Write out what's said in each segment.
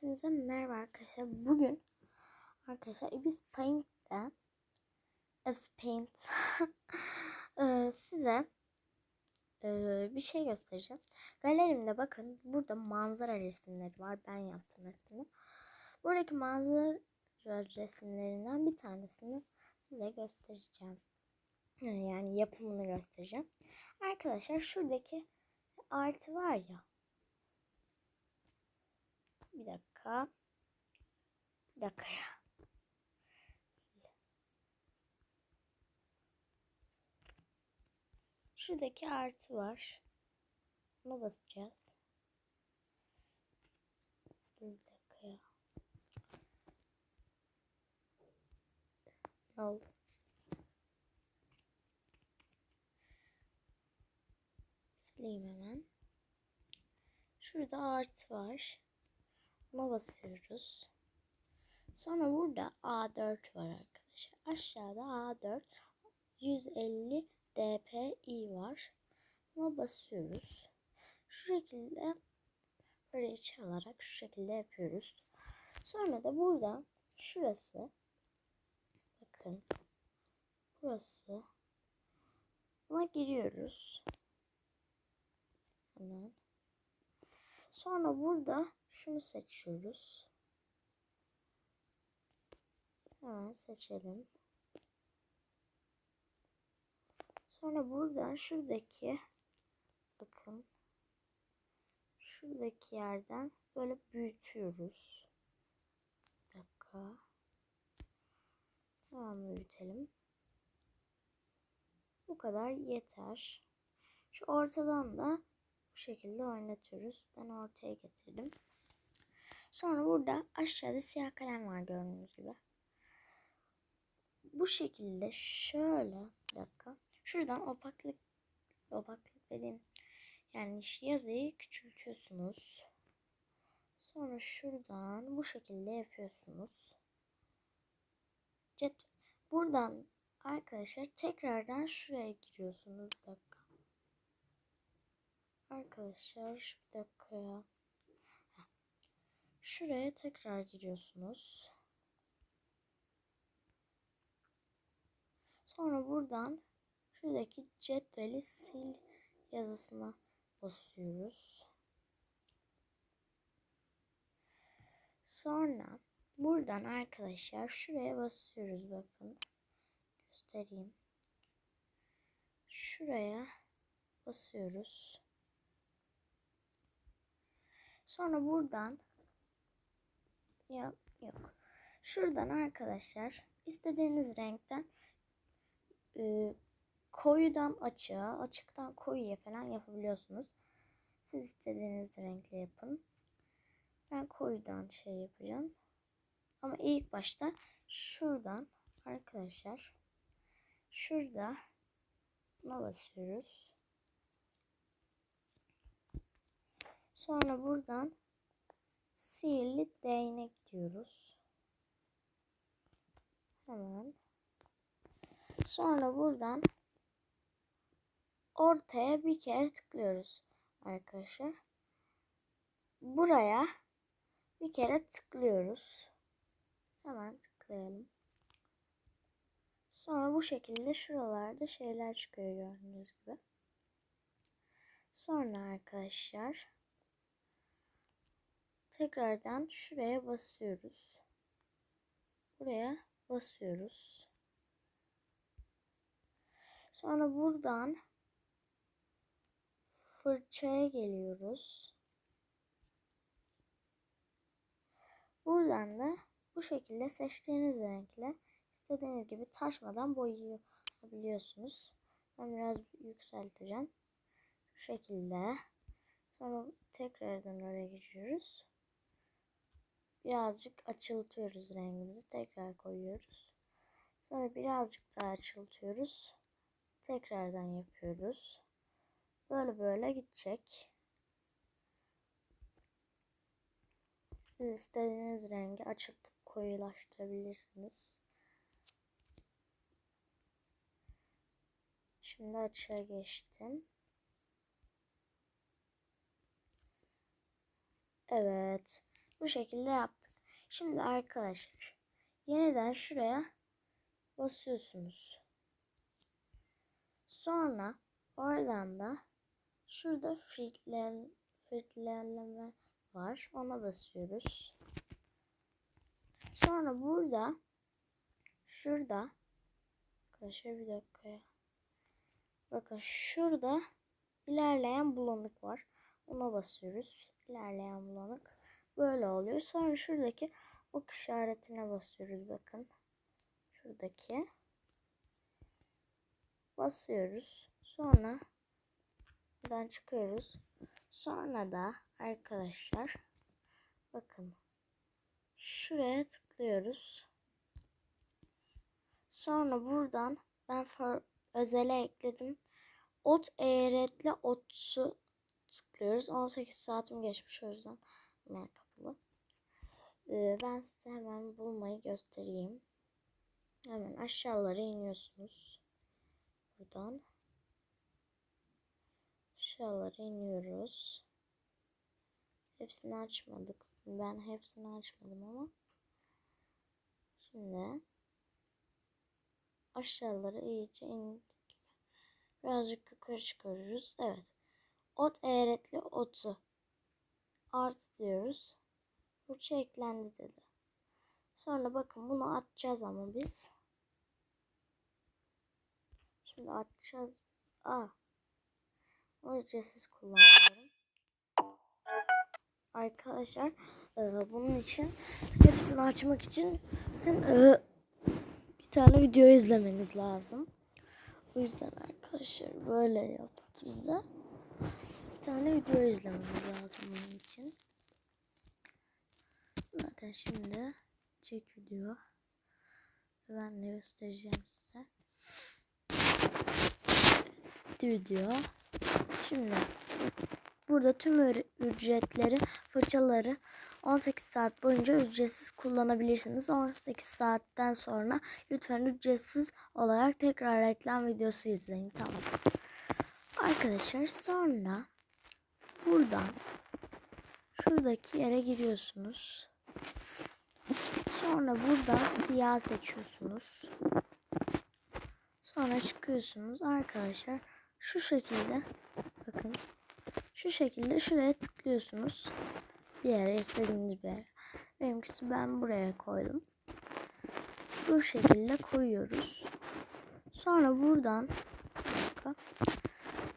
Hepinize merhaba arkadaşlar. Bugün arkadaşlar Ibis Paint'te Ibis Paint eee, size eee, bir şey göstereceğim. Galerimde bakın burada manzara resimleri var. Ben yaptım hepsini. Buradaki manzara resimlerinden bir tanesini size göstereceğim. Yani yapımını göstereceğim. Arkadaşlar şuradaki artı var ya. Bir dakika. Bir dakika ya. Şuradaki artı var. Buna basacağız. Bir dakika ya. No. Sileyim hemen. Şurada artı var. Buna basıyoruz. Sonra burada A4 var arkadaşlar. Aşağıda A4 150 dpi var. Buna basıyoruz. Şu şekilde böyle çalarak şu şekilde yapıyoruz. Sonra da burada şurası bakın burası buna giriyoruz. Hemen. Sonra burada şunu seçiyoruz. Hemen seçelim. Sonra buradan şuradaki bakın şuradaki yerden böyle büyütüyoruz. Bir dakika. Tamam büyütelim. Bu kadar yeter. Şu ortadan da bu şekilde oynatıyoruz. Ben ortaya getirdim. Sonra burada aşağıda siyah kalem var gördüğünüz gibi. Bu şekilde şöyle bir dakika. Şuradan opaklık opaklık dediğim yani yazıyı küçültüyorsunuz. Sonra şuradan bu şekilde yapıyorsunuz. Cet buradan arkadaşlar tekrardan şuraya giriyorsunuz. Bir dakika. Arkadaşlar bir dakika ya. Şuraya tekrar giriyorsunuz. Sonra buradan şuradaki cetveli sil yazısına basıyoruz. Sonra buradan arkadaşlar şuraya basıyoruz bakın. Göstereyim. Şuraya basıyoruz. Sonra buradan ya yok. Şuradan arkadaşlar istediğiniz renkten e, koyudan açığa, açıktan koyuya falan yapabiliyorsunuz. Siz istediğiniz renkle yapın. Ben koyudan şey yapacağım. Ama ilk başta şuradan arkadaşlar şurada buna basıyoruz. Sonra buradan sihirli değnek diyoruz. Hemen. Sonra buradan ortaya bir kere tıklıyoruz arkadaşlar. Buraya bir kere tıklıyoruz. Hemen tıklayalım. Sonra bu şekilde şuralarda şeyler çıkıyor gördüğünüz gibi. Sonra arkadaşlar tekrardan şuraya basıyoruz. Buraya basıyoruz. Sonra buradan fırçaya geliyoruz. Buradan da bu şekilde seçtiğiniz renkle istediğiniz gibi taşmadan boyayabiliyorsunuz. Ben biraz yükselteceğim. Şu şekilde. Sonra tekrardan oraya geçiyoruz. Birazcık açıltıyoruz rengimizi. Tekrar koyuyoruz. Sonra birazcık daha açıltıyoruz. Tekrardan yapıyoruz. Böyle böyle gidecek. Siz istediğiniz rengi açıltıp koyulaştırabilirsiniz. Şimdi açığa geçtim. Evet. Bu şekilde yaptık. Şimdi arkadaşlar yeniden şuraya basıyorsunuz. Sonra oradan da şurada filtreler, filtreleme var. Ona basıyoruz. Sonra burada şurada arkadaşlar bir dakika ya. Bakın şurada ilerleyen bulanık var. Ona basıyoruz. İlerleyen bulanık. Böyle oluyor. Sonra şuradaki ok işaretine basıyoruz. Bakın. Şuradaki. Basıyoruz. Sonra buradan çıkıyoruz. Sonra da arkadaşlar bakın şuraya tıklıyoruz. Sonra buradan ben özele ekledim. Ot eğretli otsu tıklıyoruz. 18 saatim geçmiş o yüzden bunlar kapalı. Ee, ben size hemen bulmayı göstereyim. Hemen aşağılara iniyorsunuz. Buradan. Aşağılara iniyoruz. Hepsini açmadık. Ben hepsini açmadım ama. Şimdi aşağılara iyice indik. Birazcık yukarı çıkarıyoruz. Evet. Ot eğretli otu. Art diyoruz. Fırça eklendi dedi. Sonra bakın bunu atacağız ama biz. Şimdi atacağız. Aa. O kullanıyorum. Arkadaşlar e, bunun için hepsini açmak için e, bir tane video izlemeniz lazım. O yüzden arkadaşlar böyle yaptı bize. Tane video izlememiz lazım bunun için. Zaten şimdi çek video. Ben de göstereceğim size. Video. Şimdi burada tüm ücretleri, fırçaları 18 saat boyunca ücretsiz kullanabilirsiniz. 18 saatten sonra lütfen ücretsiz olarak tekrar reklam videosu izleyin. Tamam. Arkadaşlar sonra buradan şuradaki yere giriyorsunuz. Sonra buradan siyah seçiyorsunuz. Sonra çıkıyorsunuz. Arkadaşlar şu şekilde bakın şu şekilde şuraya tıklıyorsunuz. Bir yere istediğiniz bir yere. Benimkisi ben buraya koydum. Bu şekilde koyuyoruz. Sonra buradan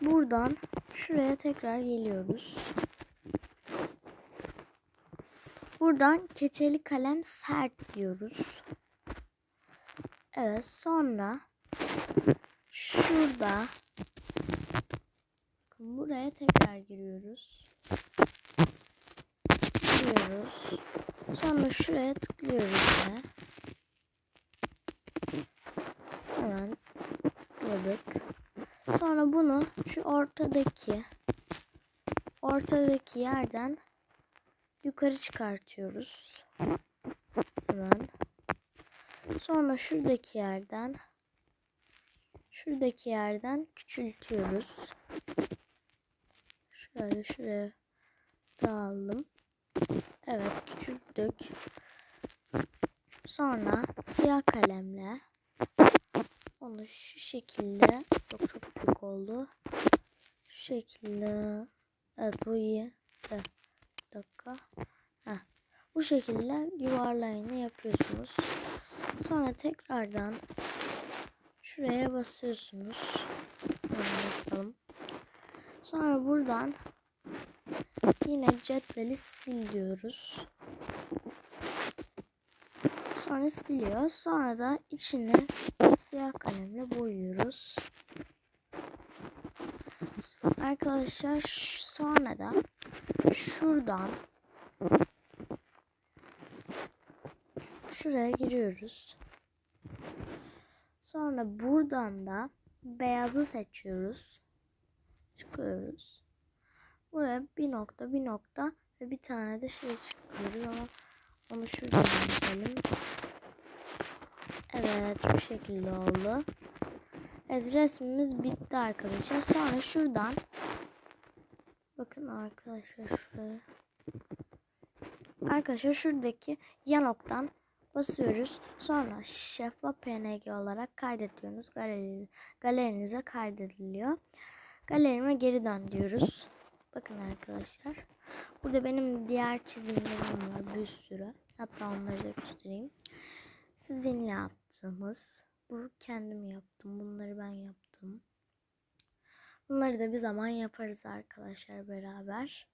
buradan şuraya tekrar geliyoruz. Buradan keçeli kalem sert diyoruz. Evet sonra şurada buraya tekrar giriyoruz. Giriyoruz. Sonra şuraya tıklıyoruz yine. Hemen tıkladık. Sonra bunu şu ortadaki ortadaki yerden yukarı çıkartıyoruz. Hemen. Sonra şuradaki yerden şuradaki yerden küçültüyoruz. Şöyle şuraya dağıldım. Evet küçülttük. Sonra siyah kalemle onu şu şekilde çok çok büyük oldu. Şu şekilde evet bu iyi. Bir dakika. Heh. Bu şekilde yuvarlayını yapıyorsunuz. Sonra tekrardan şuraya basıyorsunuz. Basalım. Sonra buradan yine cetveli sil diyoruz. Sonra siliyor. Sonra da içini siyah kalemle boyuyoruz. Arkadaşlar sonra da şuradan şuraya giriyoruz. Sonra buradan da beyazı seçiyoruz. Çıkıyoruz. Buraya bir nokta bir nokta ve bir tane de şey çıkıyoruz ama onu şuradan yapalım. Evet bu şekilde oldu. Evet resmimiz bitti arkadaşlar. Sonra şuradan bakın arkadaşlar şuraya Arkadaşlar şuradaki yan oktan basıyoruz. Sonra şeffaf PNG olarak kaydediyorsunuz. Galeri, galerinize kaydediliyor. Galerime geri dön diyoruz. Bakın arkadaşlar. Burada benim diğer çizimlerim var bir sürü. Hatta onları da göstereyim. Sizinle yaptığımız. Bu kendim yaptım. Bunları ben yaptım. Bunları da bir zaman yaparız arkadaşlar beraber.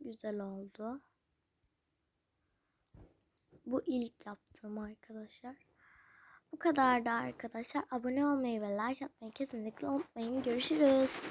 Güzel oldu. Bu ilk yaptığım arkadaşlar. Bu kadar da arkadaşlar. Abone olmayı ve like atmayı kesinlikle unutmayın. Görüşürüz.